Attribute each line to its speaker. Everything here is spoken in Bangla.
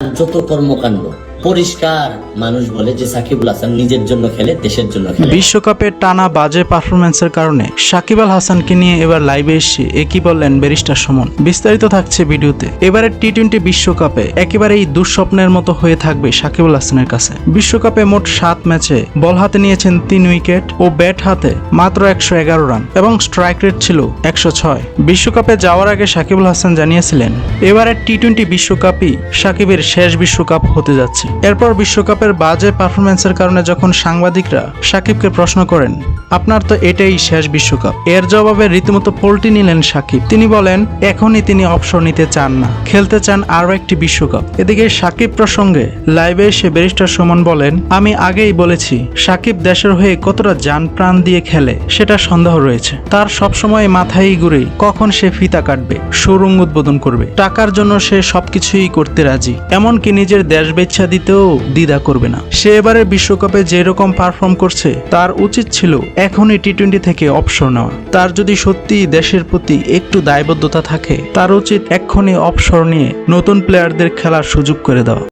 Speaker 1: যত কর্মকাণ্ড পরিষ্কার মানুষ বলে যে সাকিবুল হাসান নিজের জন্য খেলে, দেশের জন্য খেলে।
Speaker 2: বিশ্বকাপে টানা বাজে পারফরমেন্সের কারণে সাকিব আল হাসানকে নিয়ে এবার লাইভে এসে একই বললেন ব্যারিস্টার সুমন। বিস্তারিত থাকছে ভিডিওতে। এবারের টি টোয়েন্টি বিশ্বকাপে একেবারেই দুঃস্বপ্নের মতো হয়ে থাকবে সাকিব আল হাসানের কাছে। বিশ্বকাপে মোট সাত ম্যাচে বল হাতে নিয়েছেন তিন উইকেট ও ব্যাট হাতে মাত্র একশো এগারো রান এবং স্ট্রাইক রেট ছিল একশো ছয়। বিশ্বকাপে যাওয়ার আগে সাকিবুল হাসান জানিয়েছিলেন, এবারের টি টোয়েন্টি বিশ্বকাপই সাকিবের শেষ বিশ্বকাপ হতে যাচ্ছে। এরপর বিশ্বকাপের বাজে পারফরমেন্সের কারণে যখন সাংবাদিকরা সাকিবকে প্রশ্ন করেন, আপনার তো এটাই শেষ বিশ্বকাপ। এর জবাবে রীতিমতো পোল্টি নিলেন সাকিব। তিনি বলেন, এখনই তিনি অবসর নিতে চান না। খেলতে চান আরও একটি বিশ্বকাপ। এদিকে সাকিব প্রসঙ্গে লাইভে এসে ব্যারিস্টার সুমন বলেন, আমি আগেই বলেছি, সাকিব দেশের হয়ে কতটা যান প্রাণ দিয়ে খেলে, সেটা সন্দেহ রয়েছে। তার সবসময় মাথায় ঘুরে কখন সে ফিতা কাটবে, শোরুম উদ্বোধন করবে, টাকার জন্য সে সবকিছুই করতে রাজি। এমনকি নিজের দেশ বেচ্ছা দিতেও দ্বিধা করবে না। সে এবারের বিশ্বকাপে যেরকম পারফর্ম করছে, তার উচিত ছিল এখনই টি টোয়েন্টি থেকে অবসর নেওয়া। তার যদি সত্যি দেশের প্রতি একটু দায়বদ্ধতা থাকে, তার উচিত এক্ষুনি অবসর নিয়ে নতুন প্লেয়ারদের খেলার সুযোগ করে দেওয়া।